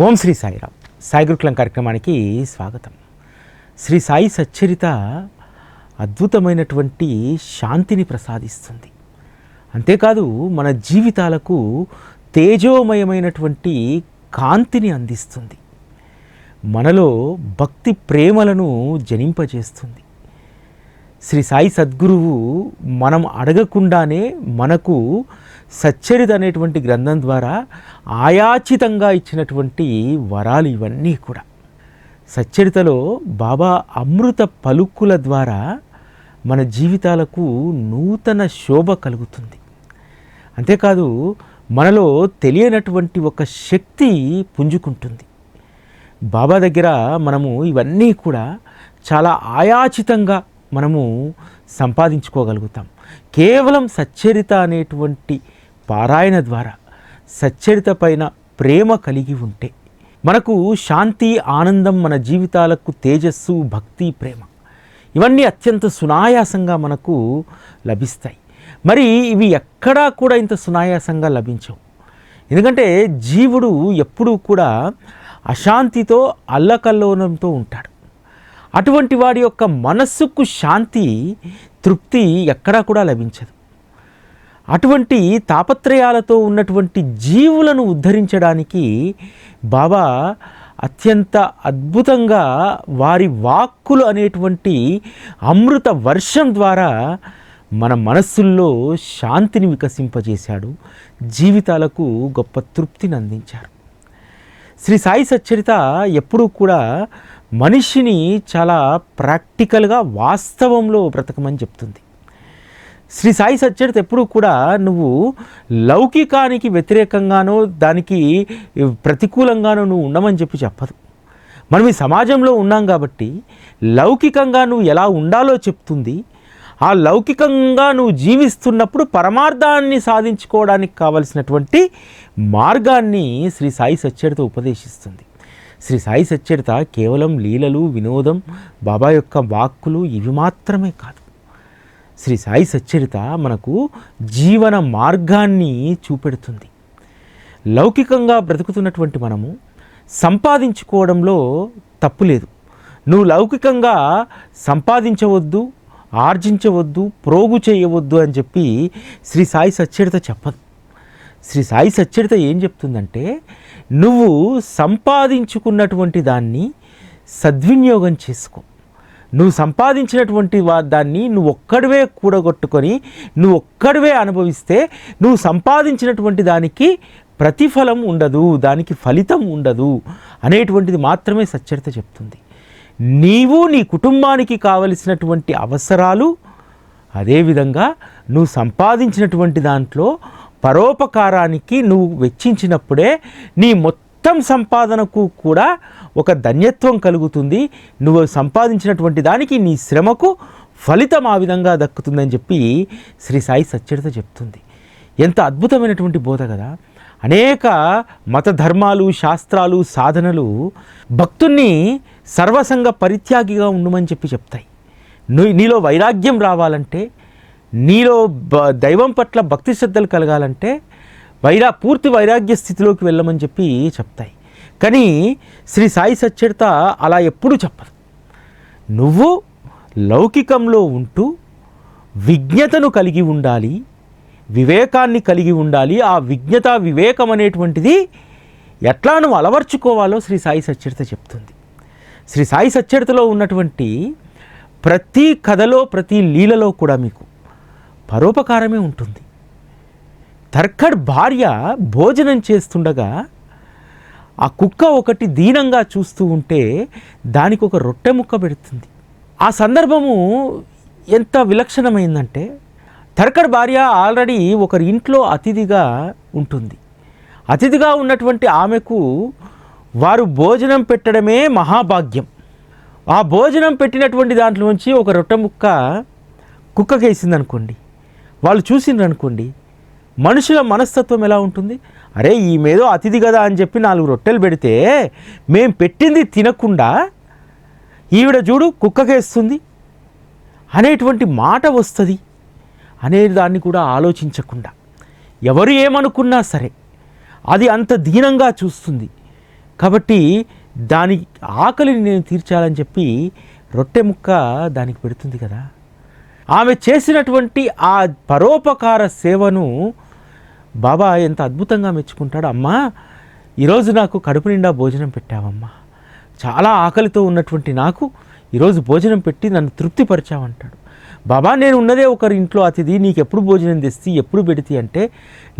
ఓం శ్రీ సాయిరామ్. సాయి గురుకులం కార్యక్రమానికి స్వాగతం. శ్రీ సాయి సచ్చరిత అద్భుతమైనటువంటి శాంతిని ప్రసాదిస్తుంది. అంతేకాదు మన జీవితాలకు తేజోమయమైనటువంటి కాంతిని అందిస్తుంది. మనలో భక్తి ప్రేమలను జనింపజేస్తుంది. శ్రీ సాయి సద్గురువు మనం అడగకుండానే మనకు సచ్చరిత అనేటువంటి గ్రంథం ద్వారా ఆయాచితంగా ఇచ్చినటువంటి వరాలు ఇవన్నీ కూడా. సచ్చరితలో బాబా అమృత పలుకుల ద్వారా మన జీవితాలకు నూతన శోభ కలుగుతుంది. అంతేకాదు మనలో తెలియనటువంటి ఒక శక్తి పుంజుకుంటుంది. బాబా దగ్గర మనము ఇవన్నీ కూడా చాలా ఆయాచితంగా మనము సంపాదించుకోగలుగుతాం. కేవలం సచ్చరిత అనేటువంటి పారాయణ ద్వారా సచ్చరిత పైన ప్రేమ కలిగి ఉంటే మనకు శాంతి ఆనందం మన జీవితాలకు తేజస్సు భక్తి ప్రేమ ఇవన్నీ అత్యంత సునాయాసంగా మనకు లభిస్తాయి. మరి ఇవి ఎక్కడా కూడా ఇంత సునాయాసంగా లభించవు. ఎందుకంటే జీవుడు ఎప్పుడూ కూడా అశాంతితో అల్లకల్లోనంతో ఉంటాడు. అటువంటి వాడి యొక్క మనస్సుకు శాంతి తృప్తి ఎక్కడా కూడా లభించదు. అటువంటి తాపత్రయాలతో ఉన్నటువంటి జీవులను ఉద్ధరించడానికి బాబా అత్యంత అద్భుతంగా వారి వాక్కులు అనేటువంటి అమృత వర్షం ద్వారా మన మనస్సుల్లో శాంతిని వికసింపజేశాడు. జీవితాలకు గొప్ప తృప్తిని అందించారు. శ్రీ సాయి సచ్చరిత ఎప్పుడూ కూడా మనిషిని చాలా ప్రాక్టికల్గా వాస్తవంలో బ్రతకమని చెప్తుంది. శ్రీ సాయి సచ్చరిత ఎప్పుడు కూడా నువ్వు లౌకికానికి వ్యతిరేకంగానో దానికి ప్రతికూలంగానో నువ్వు ఉండమని చెప్పి చెప్పదు. మనం ఈ సమాజంలో ఉన్నాం కాబట్టి లౌకికంగా నువ్వు ఎలా ఉండాలో చెప్తుంది. ఆ లౌకికంగా నువ్వు జీవిస్తున్నప్పుడు పరమార్థాన్ని సాధించుకోవడానికి కావలసినటువంటి మార్గాన్ని శ్రీ సాయి సచ్చరిత ఉపదేశిస్తుంది. శ్రీ సాయి సచ్చరిత కేవలం లీలలు వినోదం బాబా యొక్క వాక్కులు ఇవి మాత్రమే కాదు. శ్రీ సాయి సచ్చరిత మనకు జీవన మార్గాన్ని చూపెడుతుంది. లౌకికంగా బ్రతుకుతున్నటువంటి మనము సంపాదించుకోవడంలో తప్పు లేదు. నువ్వు లౌకికంగా సంపాదించవద్దు ఆర్జించవద్దు ప్రోగు చేయవద్దు అని చెప్పి శ్రీ సాయి సచ్చరిత చెప్పదు. శ్రీ సాయి సచ్చరిత ఏం చెప్తుందంటే నువ్వు సంపాదించుకున్నటువంటి దాన్ని సద్వినియోగం చేసుకో. నువ్వు సంపాదించినటువంటి వా దాన్ని నువ్వు ఒక్కడివే కూడగొట్టుకొని నువ్వు ఒక్కడివే అనుభవిస్తే నువ్వు సంపాదించినటువంటి దానికి ప్రతిఫలం ఉండదు దానికి ఫలితం ఉండదు అనేటువంటిది మాత్రమే సచ్చరిత చెప్తుంది. నీవు నీ కుటుంబానికి కావలసినటువంటి అవసరాలు అదేవిధంగా నువ్వు సంపాదించినటువంటి దాంట్లో పరోపకారానికి నువ్వు వెచ్చించినప్పుడే నీ మొత్తం సంపాదనకు కూడా ఒక ధన్యత్వం కలుగుతుంది. నువ్వు సంపాదించినటువంటి దానికి నీ శ్రమకు ఫలితం ఆ విధంగా దక్కుతుందని చెప్పి శ్రీ సాయి సచ్చరిత చెప్తుంది. ఎంత అద్భుతమైనటువంటి బోధ కదా. అనేక మత ధర్మాలు శాస్త్రాలు సాధనలు భక్తుణ్ణి సర్వసంగ పరిత్యాగిగా ఉండమని చెప్పి చెప్తాయి. నీలో వైరాగ్యం రావాలంటే నీలో బ- దైవం పట్ల భక్తి శ్రద్ధలు కలగాలంటే వైరా పూర్తి వైరాగ్య స్థితిలోకి వెళ్ళమని చెప్పి చెప్తాయి. కానీ శ్రీ సాయి సచ్చరిత అలా ఎప్పుడూ చెప్పదు. నువ్వు లౌకికంలో ఉంటూ విజ్ఞతను కలిగి ఉండాలి వివేకాన్ని కలిగి ఉండాలి ఆ విజ్ఞత వివేకం అనేటువంటిది ఎట్లా నువ్వు అలవర్చుకోవాలో శ్రీ సాయి సచ్చరిత చెప్తుంది. శ్రీ సాయి సచ్చరితలో ఉన్నటువంటి ప్రతి కథలో ప్రతి లీలలో కూడా మీకు పరోపకారమే ఉంటుంది. తర్కడ్ భార్య భోజనం చేస్తుండగా ఆ కుక్క ఒకటి దీనంగా చూస్తూ ఉంటే దానికి ఒక రొట్టె ముక్క పెడుతుంది. ఆ సందర్భము ఎంత విలక్షణమైందంటే తర్కడ్ భార్య ఆల్రెడీ ఒకరి ఇంట్లో అతిథిగా ఉంటుంది. అతిథిగా ఉన్నటువంటి ఆమెకు వారు భోజనం పెట్టడమే మహాభాగ్యం. ఆ భోజనం పెట్టినటువంటి దాంట్లోంచి ఒక రొట్టె ముక్క కుక్కకేసిందనుకోండి. వాళ్ళు చూసిండ్రనుకోండి. మనుషుల మనస్తత్వం ఎలా ఉంటుంది? అరే ఈమెదో అతిథి కదా అని చెప్పి నాలుగు రొట్టెలు పెడితే మేం పెట్టింది తినకుండా ఈవిడ చూడు కుక్కకేస్తుంది అనేటువంటి మాట వస్తుంది. అనే దాన్ని కూడా ఆలోచించకుండా. ఎవరు ఏమనుకున్నా సరే అది అంత దీనంగా చూస్తుంది. కాబట్టి దాని ఆకలిని నేను తీర్చాలని చెప్పి రొట్టె ముక్క దానికి పెడుతుంది కదా. ఆమె చేసినటువంటి ఆ పరోపకార సేవను బాబా ఎంత అద్భుతంగా మెచ్చుకుంటాడు అమ్మా. ఈరోజు నాకు కడుపు నిండా భోజనం పెట్టావమ్మా. చాలా ఆకలితో ఉన్నటువంటి నాకు ఈరోజు భోజనం పెట్టి నన్ను తృప్తిపరిచావంటాడు. బాబా నేను ఉన్నదే ఒకరి ఇంట్లో అతిథి నీకు ఎప్పుడు భోజనం తెస్తి ఎప్పుడు పెడితే అంటే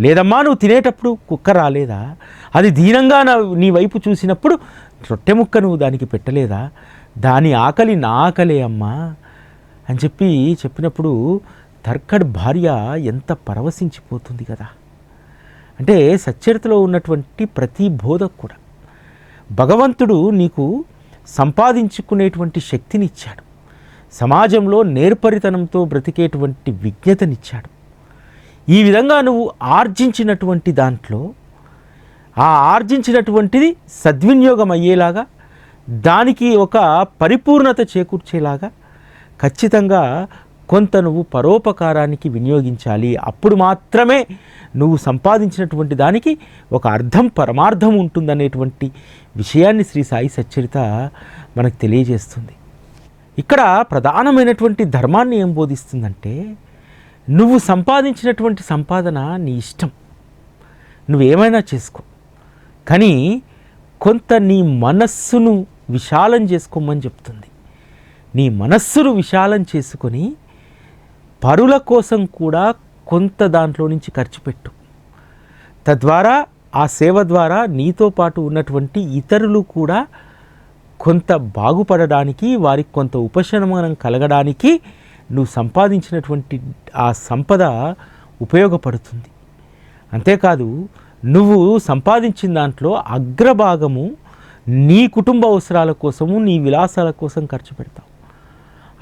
లేదమ్మా నువ్వు తినేటప్పుడు కుక్క రాలేదా? అది దీనంగా నా నీ వైపు చూసినప్పుడు రొట్టె ముక్క నువ్వు దానికి పెట్టలేదా? దాని ఆకలి నా ఆకలే అమ్మా. అని చెప్పి చెప్పినప్పుడు తర్కడ్ భార్య ఎంత పరవశించిపోతుంది కదా. అంటే సచ్చరితలో ఉన్నటువంటి ప్రతి బోధకు కూడా. భగవంతుడు నీకు సంపాదించుకునేటువంటి శక్తిని ఇచ్చాడు సమాజంలో నేర్పరితనంతో బ్రతికేటువంటి విజ్ఞతనిచ్చాడు. ఈ విధంగా నువ్వు ఆర్జించినటువంటి దాంట్లో ఆ ఆర్జించినటువంటిది సద్వినియోగం అయ్యేలాగా దానికి ఒక పరిపూర్ణత చేకూర్చేలాగా ఖచ్చితంగా కొంత నువ్వు పరోపకారానికి వినియోగించాలి. అప్పుడు మాత్రమే నువ్వు సంపాదించినటువంటి దానికి ఒక అర్థం పరమార్థం ఉంటుందనేటువంటి విషయాన్ని శ్రీ సాయి సచ్చరిత మనకు తెలియజేస్తుంది. ఇక్కడ ప్రధానమైనటువంటి ధర్మాన్ని ఏం బోధిస్తుందంటే నువ్వు సంపాదించినటువంటి సంపాదన నీ ఇష్టం. నువ్వేమైనా చేసుకో. కానీ కొంత నీ మనస్సును విశాలం చేసుకోమని చెప్తుంది. నీ మనస్సును విశాలం చేసుకొని పరుల కోసం కూడా కొంత దాంట్లో నుంచి ఖర్చు పెట్టు. తద్వారా ఆ సేవ ద్వారా నీతో పాటు ఉన్నటువంటి ఇతరులు కూడా కొంత బాగుపడడానికి వారికి కొంత ఉపశమనం కలగడానికి నువ్వు సంపాదించినటువంటి ఆ సంపద ఉపయోగపడుతుంది. అంతేకాదు నువ్వు సంపాదించిన దాంట్లో అగ్రభాగము నీ కుటుంబ అవసరాల కోసము నీ విలాసాల కోసం ఖర్చు పెడతావు.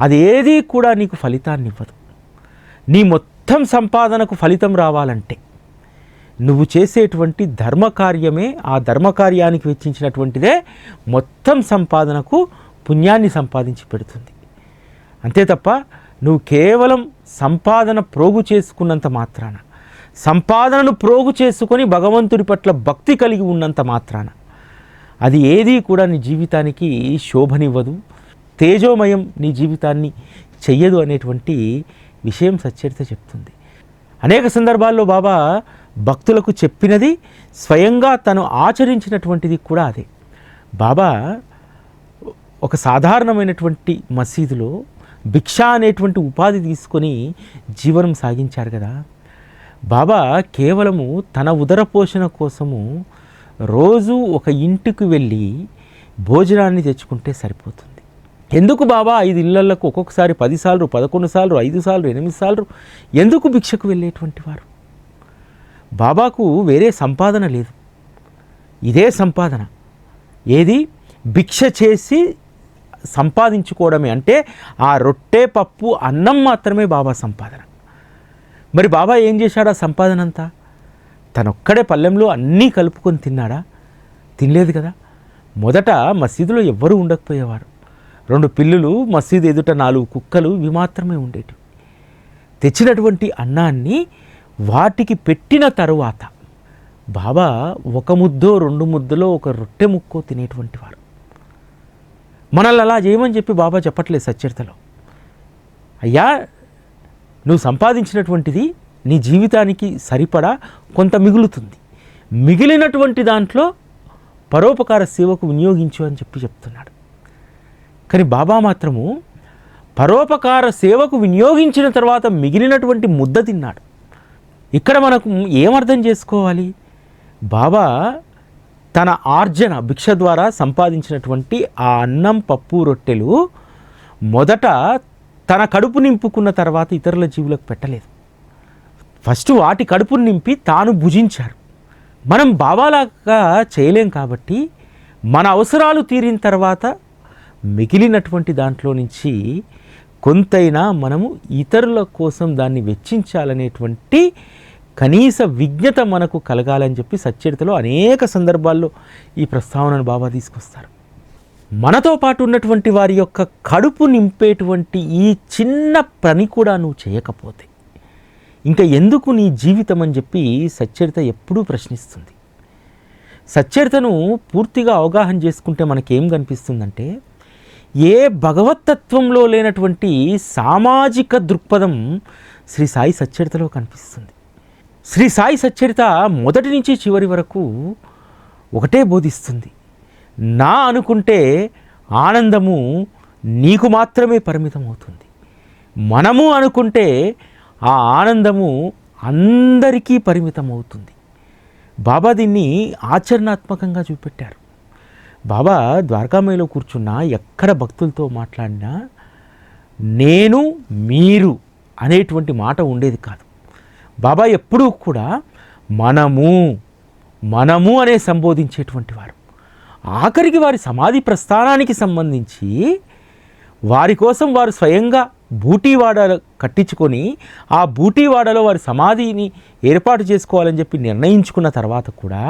అది ఏదీ కూడా నీకు ఫలితాన్ని ఇవ్వదు. నీ మొత్తం సంపాదనకు ఫలితం రావాలంటే నువ్వు చేసేటువంటి ధర్మకార్యమే ఆ ధర్మకార్యానికి వెచ్చించినటువంటిదే మొత్తం సంపాదనకు పుణ్యాన్ని సంపాదించి పెడుతుంది. అంతే తప్ప నువ్వు కేవలం సంపాదన ప్రోగు చేసుకున్నంత మాత్రాన సంపాదనను ప్రోగు చేసుకొని భగవంతుడి పట్ల భక్తి కలిగి ఉన్నంత మాత్రాన అది ఏది కూడా నీ జీవితానికి శోభనివ్వదు తేజోమయం నీ జీవితాన్ని చెయ్యదు అనేటువంటి విషయం సచ్చరిత చెప్తుంది. అనేక సందర్భాల్లో బాబా భక్తులకు చెప్పినది స్వయంగా తను ఆచరించినటువంటిది కూడా అదే. బాబా ఒక సాధారణమైనటువంటి మసీదులో భిక్ష అనేటువంటి ఉపాధి తీసుకొని జీవనం సాగించారు కదా. బాబా కేవలము తన ఉదర పోషణ కోసము రోజు ఒక ఇంటికి వెళ్ళి భోజనాన్ని తెచ్చుకుంటే సరిపోతుంది. ఎందుకు బాబా ఐదు ఇళ్ళకు ఒక్కొక్కసారి పదిసార్లు పదకొండు సార్లు ఐదు సార్లు ఎనిమిది సార్లు? ఎందుకు భిక్షకు వెళ్ళేటువంటి వారు? బాబాకు వేరే సంపాదన లేదు. ఇదే సంపాదన. ఏది? భిక్ష చేసి సంపాదించుకోవడమే. అంటే ఆ రొట్టె పప్పు అన్నం మాత్రమే బాబా సంపాదన. మరి బాబా ఏం చేశాడు ఆ సంపాదన అంతా? తనొక్కడే పల్లెంలో అన్నీ కలుపుకొని తిన్నాడా? తినలేదు కదా? మొదట మసీదులో ఎవ్వరూ ఉండకపోయేవారు. రెండు పిల్లులు మసీదు ఎదుట నాలుగు కుక్కలు ఇవి మాత్రమే ఉండేవి తెచ్చినటువంటి అన్నాన్ని వాటికి పెట్టిన తరువాత బాబా ఒక ముద్దో రెండు ముద్దలో ఒక రొట్టె ముక్కో తినేటువంటి వారు. మనల్ని అలా చేయమని చెప్పి బాబా చెప్పట్లేదు సచ్చరితలో. అయ్యా నువ్వు సంపాదించినటువంటిది నీ జీవితానికి సరిపడా కొంత మిగులుతుంది. మిగిలినటువంటి దాంట్లో పరోపకార సేవకు వినియోగించు అని చెప్పి చెప్తున్నాడు. కానీ బాబా మాత్రము పరోపకార సేవకు వినియోగించిన తర్వాత మిగిలినటువంటి ముద్ద తిన్నాడు. ఇక్కడ మనకు ఏమర్థం చేసుకోవాలి? బాబా తన ఆర్జన భిక్ష ద్వారా సంపాదించినటువంటి ఆ అన్నం పప్పు రొట్టెలు మొదట తన కడుపు నింపుకున్న తర్వాత ఇతరుల జీవులకు పెట్టలేదు. ఫస్ట్ వాటి కడుపును నింపి తాను భుజించారు. మనం బాబాలాగా చేయలేం కాబట్టి మన అవసరాలు తీరిన తర్వాత మిగిలినటువంటి దాంట్లో నుంచి కొంతైనా మనము ఇతరుల కోసం దాన్ని వెచ్చించాలనేటువంటి కనీస విజ్ఞత మనకు కలగాలని చెప్పి సచ్చరితలో అనేక సందర్భాల్లో ఈ ప్రస్తావనను బాబా తీసుకొస్తారు. మనతో పాటు ఉన్నటువంటి వారి యొక్క కడుపు నింపేటువంటి ఈ చిన్న పని కూడా నువ్వు చేయకపోతే ఇంకా ఎందుకు నీ జీవితం అని చెప్పి సచ్చరిత ఎప్పుడూ ప్రశ్నిస్తుంది. సచ్చరితను పూర్తిగా అవగాహన చేసుకుంటే మనకేం కనిపిస్తుందంటే ఏ భగవతత్వంలో లేనటువంటి సామాజిక దృక్పథం శ్రీ సాయి సచ్చరితలో కనిపిస్తుంది. శ్రీ సాయి సచ్చరిత మొదటి నుంచి చివరి వరకు ఒకటే బోధిస్తుంది. నా అనుకుంటే ఆనందము నీకు మాత్రమే పరిమితం అవుతుంది మనము అనుకుంటే ఆ ఆనందము అందరికీ పరిమితం అవుతుంది బాబా దీన్ని ఆచరణాత్మకంగా చూపెట్టారు. బాబా ద్వారకామయ్యలో కూర్చున్నా ఎక్కడ భక్తులతో మాట్లాడినా నేను మీరు అనేటువంటి మాట ఉండేది కాదు. బాబా ఎప్పుడూ కూడా మనము మనము అనే సంబోధించేటువంటి వారు. ఆఖరికి వారి సమాధి ప్రస్థానానికి సంబంధించి వారి కోసం వారు స్వయంగా బూటీవాడ కట్టించుకొని ఆ బూటీవాడలో వారి సమాధిని ఏర్పాటు చేసుకోవాలని చెప్పి నిర్ణయించుకున్న తర్వాత కూడా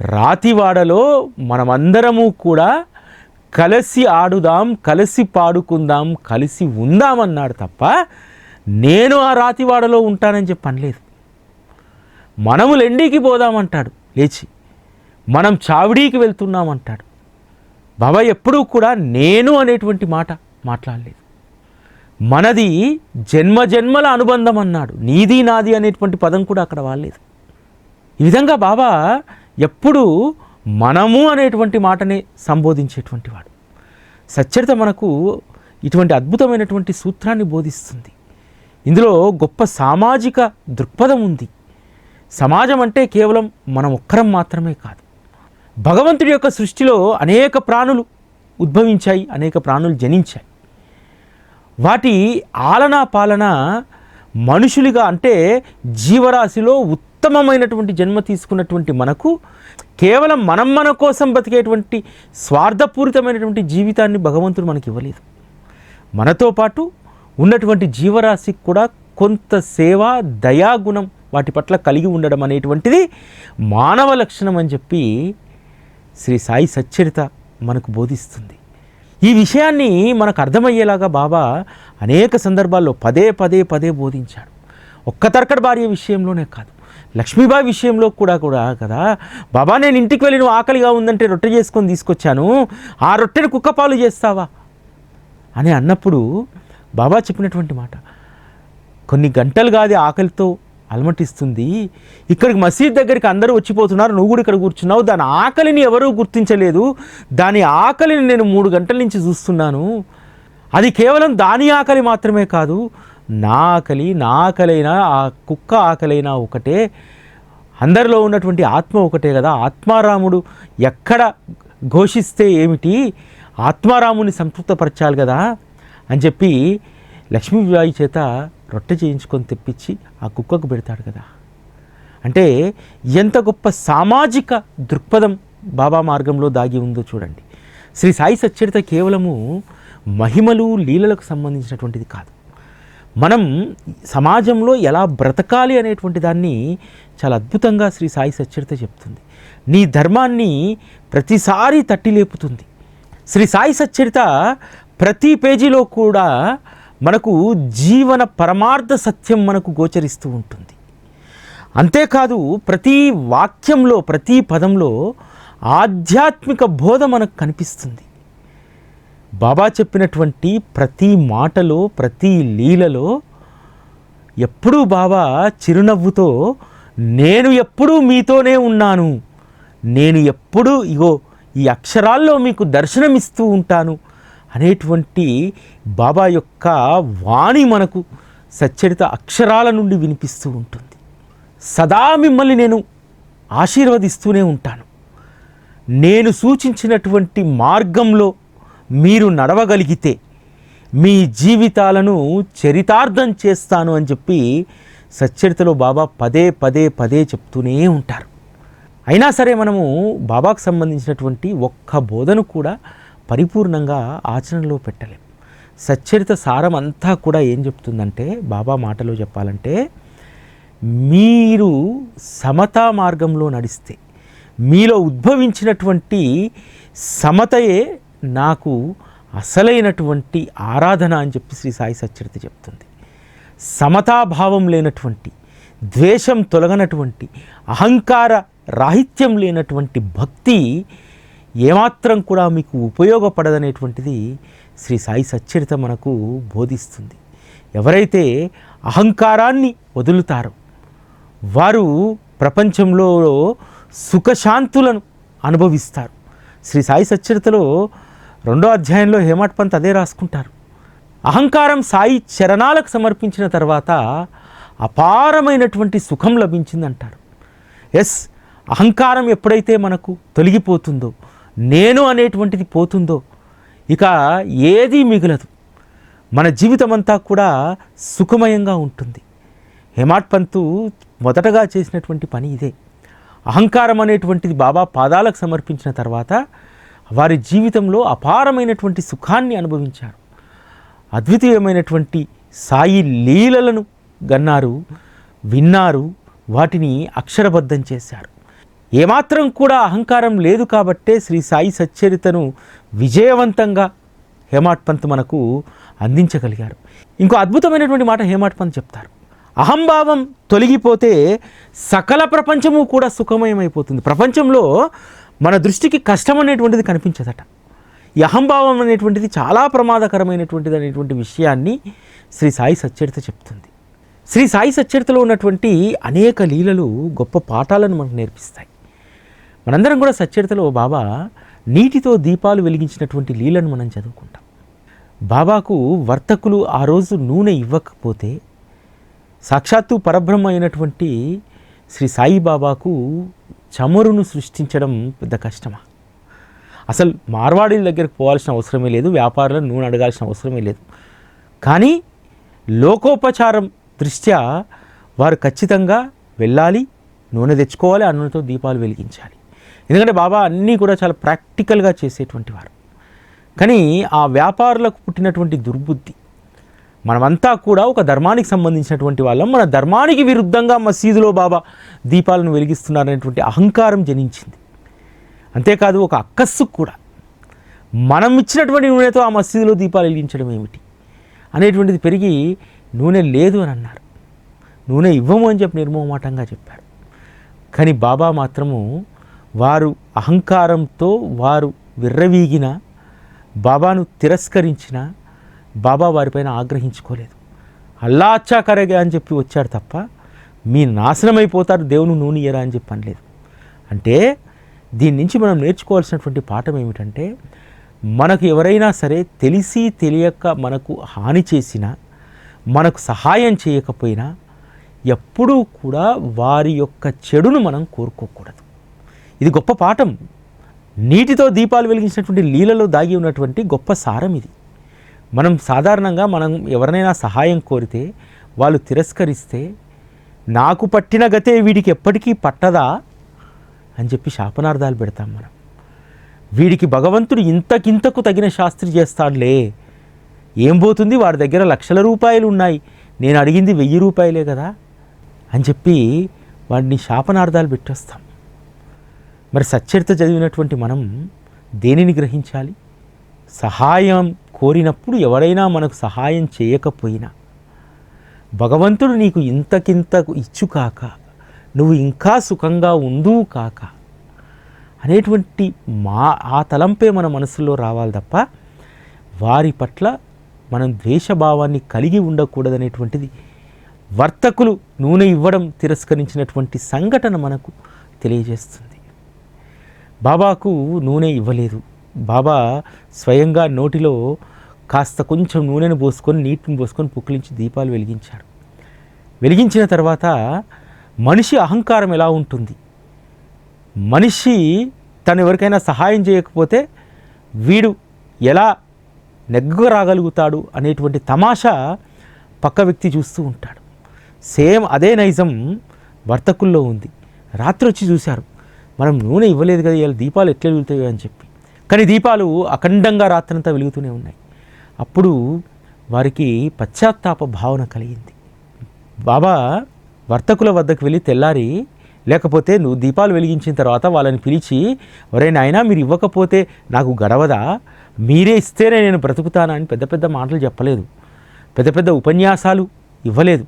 రాతివాడలో మనమందరము కూడా కలిసి ఆడుదాం కలిసి పాడుకుందాం కలిసి ఉందామన్నాడు తప్ప నేను ఆ రాతివాడలో ఉంటానని చెప్పి అనలేదు. మనము లెండికి పోదామంటాడు లేచి. మనం చావిడీకి వెళ్తున్నామంటాడు. బాబా ఎప్పుడూ కూడా నేను అనేటువంటి మాట మాట్లాడలేదు. మనది జన్మ జన్మల అనుబంధం అన్నాడు. నీది నాది అనేటువంటి పదం కూడా అక్కడ వాడలేదు. ఈ విధంగా బాబా ఎప్పుడూ మనము అనేటువంటి మాటనే సంబోధించేటువంటి వాడు. సచ్చరిత మనకు ఇటువంటి అద్భుతమైనటువంటి సూత్రాన్ని బోధిస్తుంది. ఇందులో గొప్ప సామాజిక దృక్పథం ఉంది. సమాజం అంటే కేవలం మనం ఒక్కరం మాత్రమే కాదు. భగవంతుడి యొక్క సృష్టిలో అనేక ప్రాణులు ఉద్భవించాయి అనేక ప్రాణులు జనించాయి. వాటి ఆలనా పాలన మనుషులుగా అంటే జీవరాశిలో ఉత్ ఉత్తమమైనటువంటి జన్మ తీసుకున్నటువంటి మనకు కేవలం మనం మన కోసం బతికేటువంటి స్వార్థపూరితమైనటువంటి జీవితాన్ని భగవంతుడు మనకి ఇవ్వలేదు. మనతో పాటు ఉన్నటువంటి జీవరాశికి కూడా కొంత సేవ దయాగుణం వాటి పట్ల కలిగి ఉండడం అనేటువంటిది మానవ లక్షణం అని చెప్పి శ్రీ సాయి సచ్చరిత మనకు బోధిస్తుంది. ఈ విషయాన్ని మనకు అర్థమయ్యేలాగా బాబా అనేక సందర్భాల్లో పదే పదే పదే బోధించాడు. ఒక్క తర్కడ భార్య విషయంలోనే కాదు. లక్ష్మీబాయి విషయంలో కూడా కూడా కదా. బాబా నేను ఇంటికి వెళ్ళి నువ్వు ఆకలిగా ఉందంటే రొట్టె చేసుకొని తీసుకొచ్చాను. ఆ రొట్టెను కుక్కపాలు చేస్తావా? అని అన్నప్పుడు బాబా చెప్పినటువంటి మాట. కొన్ని గంటలు కాదు ఆకలితో అలమటిస్తుంది. ఇక్కడికి మసీద్ దగ్గరికి అందరూ వచ్చిపోతున్నారు. నువ్వు కూడా ఇక్కడ కూర్చున్నావు. దాని ఆకలిని ఎవరూ గుర్తించలేదు. దాని ఆకలిని నేను మూడు గంటల నుంచి చూస్తున్నాను. అది కేవలం దాని ఆకలి మాత్రమే కాదు నా ఆకలి నా ఆకలైనా ఆ కుక్క ఆకలైనా ఒకటే అందరిలో ఉన్నటువంటి ఆత్మ ఒకటే కదా. ఆత్మారాముడు ఎక్కడ ఘోషిస్తే ఏమిటి? ఆత్మారాముని సంతృప్తపరచాలి కదా అని చెప్పి లక్ష్మీబాయి చేత రొట్టె చేయించుకొని తెప్పించి ఆ కుక్కకు పెడతాడు కదా. అంటే ఎంత గొప్ప సామాజిక దృక్పథం బాబా మార్గంలో దాగి ఉందో చూడండి. శ్రీ సాయి సచ్చరిత కేవలము మహిమలు లీలలకు సంబంధించినటువంటిది కాదు. మనం సమాజంలో ఎలా బ్రతకాలి అనేటువంటి దాన్ని చాలా అద్భుతంగా శ్రీ సాయి సచ్చరిత చెప్తుంది. నీ ధర్మాన్ని ప్రతిసారి తట్టి లేపుతుంది. శ్రీ సాయి సచ్చరిత ప్రతి పేజీలో కూడా మనకు జీవన పరమార్థ సత్యం మనకు గోచరిస్తూ ఉంటుంది. అంతేకాదు ప్రతి వాక్యంలో ప్రతి పదంలో ఆధ్యాత్మిక బోధ మనకు కనిపిస్తుంది. బాబా చెప్పినటువంటి ప్రతి మాటలో ప్రతి లీలలో ఎప్పుడూ బాబా చిరునవ్వుతో నేను ఎప్పుడూ మీతోనే ఉన్నాను. నేను ఎప్పుడూ ఇగో ఈ అక్షరాల్లో మీకు దర్శనమిస్తూ ఉంటాను. అనేటువంటి బాబా యొక్క వాణి మనకు సచ్చరిత అక్షరాల నుండి వినిపిస్తూ ఉంటుంది. సదా మిమ్మల్ని నేను ఆశీర్వదిస్తూనే ఉంటాను. నేను సూచించినటువంటి మార్గంలో మీరు నడవగలిగితే మీ జీవితాలను చరితార్థం చేస్తాను అని చెప్పి సచ్చరితలో బాబా పదే పదే పదే చెప్తూనే ఉంటారు. అయినా సరే మనము బాబాకు సంబంధించినటువంటి ఒక్క బోధను కూడా పరిపూర్ణంగా ఆచరణలో పెట్టలేము సచ్చరిత సారం అంతా కూడా ఏం చెప్తుందంటే బాబా మాటలో చెప్పాలంటే మీరు సమతా మార్గంలో నడిస్తే మీలో ఉద్భవించినటువంటి సమతయే నాకు అసలైనటువంటి ఆరాధన అని చెప్పి శ్రీ సాయి సచ్చరిత చెప్తుంది. సమతాభావం లేనటువంటి ద్వేషం తొలగనటువంటి అహంకార రాహిత్యం లేనటువంటి భక్తి ఏమాత్రం కూడా మీకు ఉపయోగపడదనేటువంటిది శ్రీ సాయి సచ్చరిత మనకు బోధిస్తుంది. ఎవరైతే అహంకారాన్ని వదులుతారో వారు ప్రపంచంలో సుఖశాంతులను అనుభవిస్తారు. శ్రీ సాయి సచ్చరితలో రెండో అధ్యాయంలో హేమట్ పంత్ అదే రాసుకుంటారు. అహంకారం సాయి చరణాలకు సమర్పించిన తర్వాత అపారమైనటువంటి సుఖం లభించిందంటారు. ఎస్ అహంకారం ఎప్పుడైతే మనకు తొలగిపోతుందో నేను అనేటువంటిది పోతుందో ఇక ఏదీ మిగలదు. మన జీవితం అంతా కూడా సుఖమయంగా ఉంటుంది. హేమాట్ పంతు మొదటగా చేసినటువంటి పని ఇదే. అహంకారం అనేటువంటిది బాబా పాదాలకు సమర్పించిన తర్వాత వారి జీవితంలో అపారమైనటువంటి సుఖాన్ని అనుభవించారు. అద్వితీయమైనటువంటి సాయి లీలలను గన్నారు విన్నారు వాటిని అక్షరబద్ధం చేశారు. ఏమాత్రం కూడా అహంకారం లేదు కాబట్టే శ్రీ సాయి సచ్చరితను విజయవంతంగా హేమాట్ పంత్ మనకు అందించగలిగారు. ఇంకో అద్భుతమైనటువంటి మాట హేమాట్ పంత్ చెప్తారు. అహంభావం తొలగిపోతే సకల ప్రపంచము కూడా సుఖమయమైపోతుంది. ప్రపంచంలో మన దృష్టికి కష్టం అనేటువంటిది కనిపించదట. ఈ అహంభావం అనేటువంటిది చాలా ప్రమాదకరమైనటువంటిది అనేటువంటి విషయాన్ని శ్రీ సాయి సచ్చరిత చెప్తుంది. శ్రీ సాయి సచ్చరితలో ఉన్నటువంటి అనేక లీలలు గొప్ప పాఠాలను మనకు నేర్పిస్తాయి. మనందరం కూడా సచ్చరితలో బాబా నీటితో దీపాలు వెలిగించినటువంటి లీలను మనం చదువుకుంటాం. బాబాకు వర్తకులు ఆ రోజు నూనె ఇవ్వకపోతే సాక్షాత్తు పరబ్రహ్మ అయినటువంటి శ్రీ సాయిబాబాకు చమురును సృష్టించడం పెద్ద కష్టమా? అసలు మార్వాడీల దగ్గరకు పోవాల్సిన అవసరమే లేదు వ్యాపారులను నూనె అడగాల్సిన అవసరమే లేదు. కానీ లోకోపచారం దృష్ట్యా వారు ఖచ్చితంగా వెళ్ళాలి నూనె తెచ్చుకోవాలి ఆ నూనెతో దీపాలు వెలిగించాలి. ఎందుకంటే బాబా అన్నీ కూడా చాలా ప్రాక్టికల్గా చేసేటువంటి వారు. కానీ ఆ వ్యాపారులకు పుట్టినటువంటి దుర్బుద్ధి మనమంతా కూడా ఒక ధర్మానికి సంబంధించినటువంటి వాళ్ళం. మన ధర్మానికి విరుద్ధంగా మసీదులో బాబా దీపాలను వెలిగిస్తున్నారనేటువంటి అహంకారం జనించింది. అంతేకాదు ఒక అక్కస్సు కూడా. మనం ఇచ్చినటువంటి నూనెతో ఆ మసీదులో దీపాలు వెలిగించడం ఏమిటి? అనేటువంటిది పెరిగి నూనె లేదు అని అన్నారు. నూనె ఇవ్వము అని చెప్పి నిర్మోహమాటంగా చెప్పారు. కానీ బాబా మాత్రము వారు అహంకారంతో వారు విర్రవీగిన బాబాను తిరస్కరించిన బాబా వారిపైన ఆగ్రహించుకోలేదు. అల్లా అచ్చా కరగా అని చెప్పి వచ్చాడు తప్ప మీ నాశనం అయిపోతారు దేవుని నూనెయరా అని చెప్పి అనలేదు. అంటే దీని నుంచి మనం నేర్చుకోవాల్సినటువంటి పాఠం ఏమిటంటే మనకు ఎవరైనా సరే తెలిసి తెలియక మనకు హాని చేసినా మనకు సహాయం చేయకపోయినా ఎప్పుడూ కూడా వారి యొక్క చెడును మనం కోరుకోకూడదు. ఇది గొప్ప పాఠం. నీటితో దీపాలు వెలిగించినటువంటి లీలలో దాగి ఉన్నటువంటి గొప్ప సారం ఇది. మనం సాధారణంగా మనం ఎవరినైనా సహాయం కోరితే వాళ్ళు తిరస్కరిస్తే నాకు పట్టిన గతే వీడికి ఎప్పటికీ పట్టదా? అని చెప్పి శాపనార్థాలు పెడతాం మనం. వీడికి భగవంతుడు ఇంతకింతకు తగిన శాస్త్రి చేస్తాడులే. ఏం పోతుంది? వాడి దగ్గర లక్షల రూపాయలు ఉన్నాయి. నేను అడిగింది వెయ్యి రూపాయలే కదా? అని చెప్పి వాడిని శాపనార్థాలు పెట్టేస్తాం. మరి సచ్చరిత చదివినటువంటి మనం దేనిని గ్రహించాలి? సహాయం కోరినప్పుడు ఎవరైనా మనకు సహాయం చేయకపోయినా భగవంతుడు నీకు ఇంతకింతకు ఇచ్చుకాక నువ్వు ఇంకా సుఖంగా ఉండు కాక అనేటువంటి మా ఆ తలంపే మన మనసులో రావాలి తప్ప వారి పట్ల మనం ద్వేషభావాన్ని కలిగి ఉండకూడదనేటువంటిది వర్తకులు నూనె ఇవ్వడం తిరస్కరించినటువంటి సంఘటన మనకు తెలియజేస్తుంది. బాబాకు నూనె ఇవ్వలేదు. బాబా స్వయంగా నోటిలో కాస్త కొంచెం నూనెను పోసుకొని నీటిని పోసుకొని పుక్కిలించి దీపాలు వెలిగించాడు. వెలిగించిన తర్వాత మనిషి అహంకారం ఎలా ఉంటుంది? మనిషి తను ఎవరికైనా సహాయం చేయకపోతే వీడు ఎలా నెగ్గు రాగలుగుతాడు అనేటువంటి తమాషా పక్క వ్యక్తి చూస్తూ ఉంటాడు. సేమ్ అదే నైజం వర్తకుల్లో ఉంది. రాత్రి వచ్చి చూశారు. మనం నూనె ఇవ్వలేదు కదా ఇవాళ దీపాలు ఎట్లా వెళ్తాయో అని చెప్పి. కానీ దీపాలు అఖండంగా రాత్రంతా వెలుగుతూనే ఉన్నాయి. అప్పుడు వారికి పశ్చాత్తాప భావన కలిగింది. బాబా వర్తకుల వద్దకు వెళ్ళి తెల్లారి లేకపోతే నువ్వు దీపాలు వెలిగించిన తర్వాత వాళ్ళని పిలిచి ఒరే అయినా మీరు ఇవ్వకపోతే నాకు గడవదా? మీరే ఇస్తేనే నేను బ్రతుకుతానా? అని పెద్ద పెద్ద మాటలు చెప్పలేదు. పెద్ద పెద్ద ఉపన్యాసాలు ఇవ్వలేదు.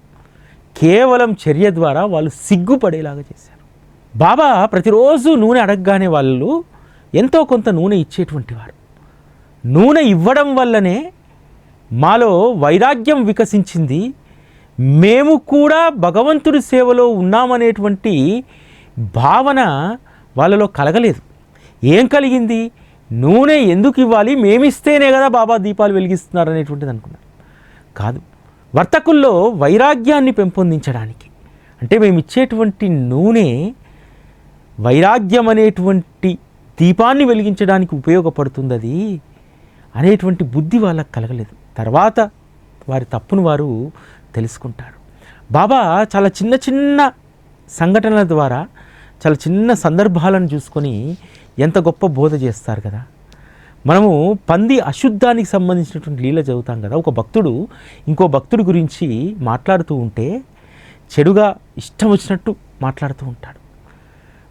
కేవలం చర్య ద్వారా వాళ్ళు సిగ్గుపడేలాగా చేశారు. బాబా ప్రతిరోజు నూనె అడగగానే వాళ్ళు ఎంతో కొంత నూనె ఇచ్చేటువంటి వారు. నూనె ఇవ్వడం వల్లనే మాలో వైరాగ్యం వికసించింది. మేము కూడా భగవంతుడి సేవలో ఉన్నామనేటువంటి భావన వాళ్ళలో కలగలేదు. ఏం కలిగింది? నూనె ఎందుకు ఇవ్వాలి? మేమిస్తేనే కదా బాబా దీపాలు వెలిగిస్తున్నారు అనేటువంటిది అనుకున్నారు. కాదు. వర్తకుల్లో వైరాగ్యాన్ని పెంపొందించడానికి. అంటే మేము ఇచ్చేటువంటి నూనె వైరాగ్యం అనేటువంటి దీపాన్ని వెలిగించడానికి ఉపయోగపడుతుంది అది అనేటువంటి బుద్ధి వాళ్ళకి కలగలేదు. తర్వాత వారి తప్పును వారు తెలుసుకుంటారు. బాబా చాలా చిన్న చిన్న సంఘటనల ద్వారా చాలా చిన్న సందర్భాలను చూసుకొని ఎంత గొప్ప బోధ చేస్తారు కదా. మనము పంది అశుద్ధానికి సంబంధించినటువంటి లీల చదువుతాం కదా. ఒక భక్తుడు ఇంకో భక్తుడి గురించి మాట్లాడుతూ ఉంటే చెడుగా ఇష్టం వచ్చినట్టు మాట్లాడుతూ ఉంటాడు.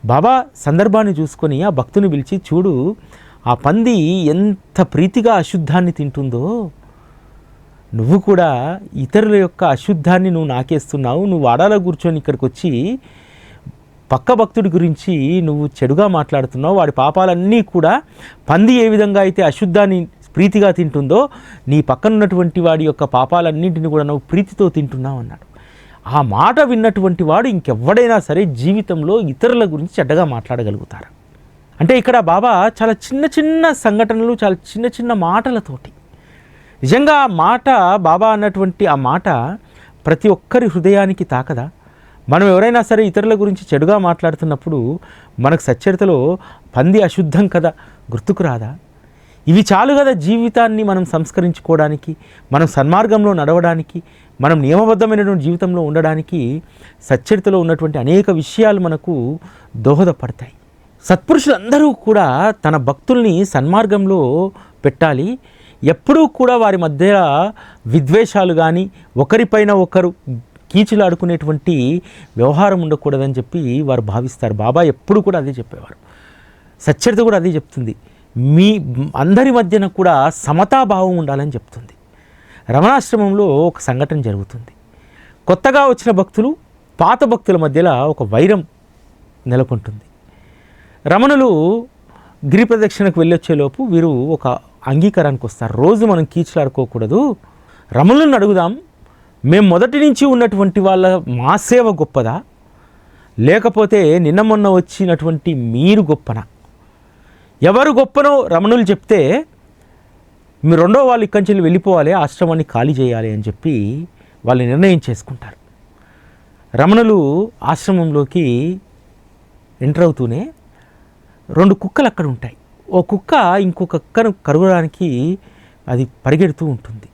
బాబా సందర్భాన్ని చూసుకొని ఆ భక్తుని పిలిచి చూడు ఆ పంది ఎంత ప్రీతిగా అశుద్ధాన్ని తింటుందో. నువ్వు కూడా ఇతరుల యొక్క అశుద్ధాన్ని నువ్వు నాకేస్తున్నావు. నువ్వు వాడాలో కూర్చొని ఇక్కడికి వచ్చి పక్క భక్తుడి గురించి నువ్వు చెడుగా మాట్లాడుతున్నావు. వాడి పాపాలన్నీ కూడా పంది ఏ విధంగా అయితే అశుద్ధాన్ని ప్రీతిగా తింటుందో నీ పక్కన ఉన్నటువంటి వాడి యొక్క పాపాలన్నింటిని కూడా నువ్వు ప్రీతితో తింటున్నావు అన్నాడు. ఆ మాట విన్నటువంటి వాడు ఇంకెవ్వడైనా సరే జీవితంలో ఇతరుల గురించి చెడ్డగా మాట్లాడగలుగుతారు. అంటే ఇక్కడ బాబా చాలా చిన్న చిన్న సంఘటనలు చాలా చిన్న చిన్న మాటలతోటి. నిజంగా ఆ మాట బాబా అన్నటువంటి ఆ మాట ప్రతి ఒక్కరి హృదయానికి తాకదా? మనం ఎవరైనా సరే ఇతరుల గురించి చెడుగా మాట్లాడుతున్నప్పుడు మనకు సచ్చరితలో పంది అశుద్ధం కదా గుర్తుకు రాదా? ఇవి చాలు కదా జీవితాన్ని మనం సంస్కరించుకోవడానికి మనం సన్మార్గంలో నడవడానికి మనం నియమబద్ధమైనటువంటి జీవితంలో ఉండడానికి సచ్చరితలో ఉన్నటువంటి అనేక విషయాలు మనకు దోహదపడతాయి. సత్పురుషులందరూ కూడా తన భక్తుల్ని సన్మార్గంలో పెట్టాలి. ఎప్పుడూ కూడా వారి మధ్య విద్వేషాలు కానీ ఒకరిపైన ఒకరు కీచులాడుకునేటువంటి వ్యవహారం ఉండకూడదని చెప్పి వారు భావిస్తారు. బాబా ఎప్పుడు కూడా అదే చెప్పేవారు. సచ్చరిత కూడా అదే చెప్తుంది. మీ అందరి మధ్యన కూడా సమతాభావం ఉండాలని చెప్తుంది. రమణాశ్రమంలో ఒక సంఘటన జరుగుతుంది. కొత్తగా వచ్చిన భక్తులు పాత భక్తుల మధ్యలో ఒక వైరం నెలకొంటుంది. రమణులు గిరి ప్రదక్షిణకు వెళ్ళొచ్చేలోపు వీరు ఒక అంగీకారానికి వస్తారు. రోజు మనం కీచులాడుకోకూడదు రమణులను అడుగుదాం మేము మొదటి నుంచి ఉన్నటువంటి వాళ్ళ మా సేవ గొప్పదా? లేకపోతే నిన్న మొన్న వచ్చినటువంటి మీరు గొప్పనా? ఎవరు గొప్పనో రమణులు చెప్తే మీ రెండో వాళ్ళు ఇక్కడి నుంచి వెళ్ళిపోవాలి ఆశ్రమాన్ని ఖాళీ చేయాలి అని చెప్పి వాళ్ళు నిర్ణయం చేసుకుంటారు. రమణులు ఆశ్రమంలోకి ఎంటర్ అవుతూనే రెండు కుక్కలు అక్కడ ఉంటాయి. ఓ కుక్క ఇంకొక కుక్కను కరగడానికి అది పరిగెడుతూ ఉంటుంది.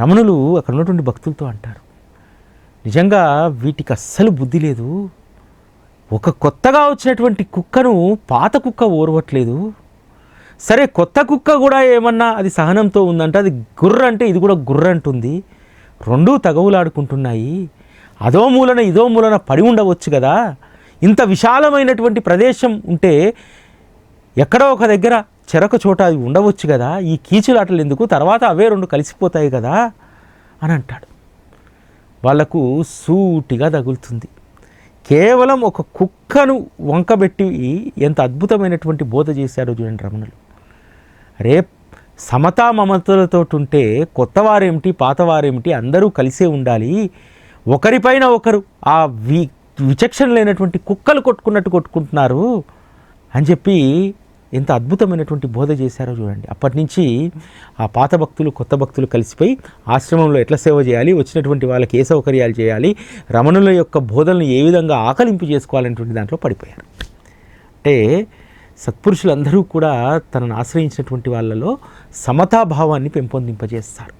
రమణులు అక్కడ ఉన్నటువంటి భక్తులతో అంటారు నిజంగా వీటికి అస్సలు బుద్ధి లేదు. ఒక కొత్తగా వచ్చినటువంటి కుక్కను పాత కుక్క ఓర్వట్లేదు. సరే కొత్త కుక్క కూడా ఏమన్నా అది సహనంతో ఉందంటే అది గుర్ర అంటే ఇది కూడా గుర్ర అంటుంది. రెండూ తగవులాడుకుంటున్నాయి. అదో మూలన ఇదో మూలన పడి ఉండవచ్చు కదా. ఇంత విశాలమైనటువంటి ప్రదేశం ఉంటే ఎక్కడో ఒక దగ్గర చెరక చోట అవి ఉండవచ్చు కదా. ఈ కీచులాటలు ఎందుకు? తర్వాత అవే రెండు కలిసిపోతాయి కదా అని అంటాడు. వాళ్ళకు సూటిగా తగులుతుంది. కేవలం ఒక కుక్కను వంకబెట్టి ఎంత అద్భుతమైనటువంటి బోధ చేశారో చూడండి రమణులు. రే సమతా మమతలతో ఉంటే కొత్తవారేమిటి పాతవారేమిటి అందరూ కలిసే ఉండాలి. ఒకరిపైన ఒకరు ఆ వి విచక్షణ లేనటువంటి కుక్కలు కొట్టుకున్నట్టు కొట్టుకుంటున్నారు అని చెప్పి ఎంత అద్భుతమైనటువంటి బోధ చేశారో చూడండి. అప్పటి నుంచి ఆ పాత భక్తులు కొత్త భక్తులు కలిసిపోయి ఆశ్రమంలో ఎట్లా సేవ చేయాలి వచ్చినటువంటి వాళ్ళకి ఏ సౌకర్యాలు చేయాలి రమణుల యొక్క బోధనలు ఏ విధంగా ఆకలింపు చేసుకోవాలనేటువంటి దాంట్లో పడిపోయారు. అంటే సత్పురుషులందరూ కూడా తనను ఆశ్రయించినటువంటి వాళ్ళలో సమతాభావాన్ని పెంపొందింపజేస్తారు.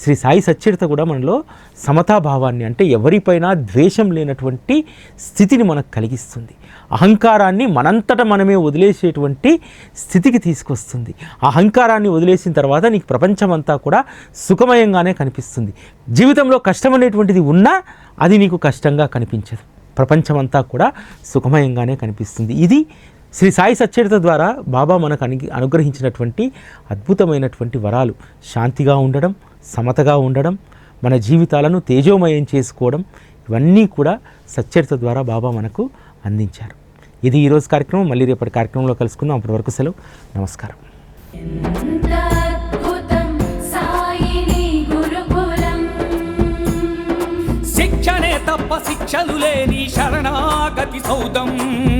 శ్రీ సాయి సచ్చరిత కూడా మనలో సమతాభావాన్ని అంటే ఎవరిపైనా ద్వేషం లేనటువంటి స్థితిని మనకు కలిగిస్తుంది. అహంకారాన్ని మనంతట మనమే వదిలేసేటువంటి స్థితికి తీసుకొస్తుంది. అహంకారాన్ని వదిలేసిన తర్వాత నీకు ప్రపంచమంతా కూడా సుఖమయంగానే కనిపిస్తుంది. జీవితంలో కష్టం అనేటువంటిది ఉన్నా అది నీకు కష్టంగా కనిపించదు. ప్రపంచమంతా కూడా సుఖమయంగానే కనిపిస్తుంది. ఇది శ్రీ సాయి సచ్చరిత ద్వారా బాబా మనకు అను అనుగ్రహించినటువంటి అద్భుతమైనటువంటి వరాలు. శాంతిగా ఉండడం సమతగా ఉండడం మన జీవితాలను తేజోమయం చేసుకోవడం ఇవన్నీ కూడా సచ్చరిత ద్వారా బాబా మనకు అందించారు. ఇది ఈరోజు కార్యక్రమం. మళ్ళీ రేపటి కార్యక్రమంలో కలుసుకుందాం. అప్పటి వరకు సెలవు. నమస్కారం. శిక్షణే తప్ప శిక్షలు లేని శరణాగతి సౌదం.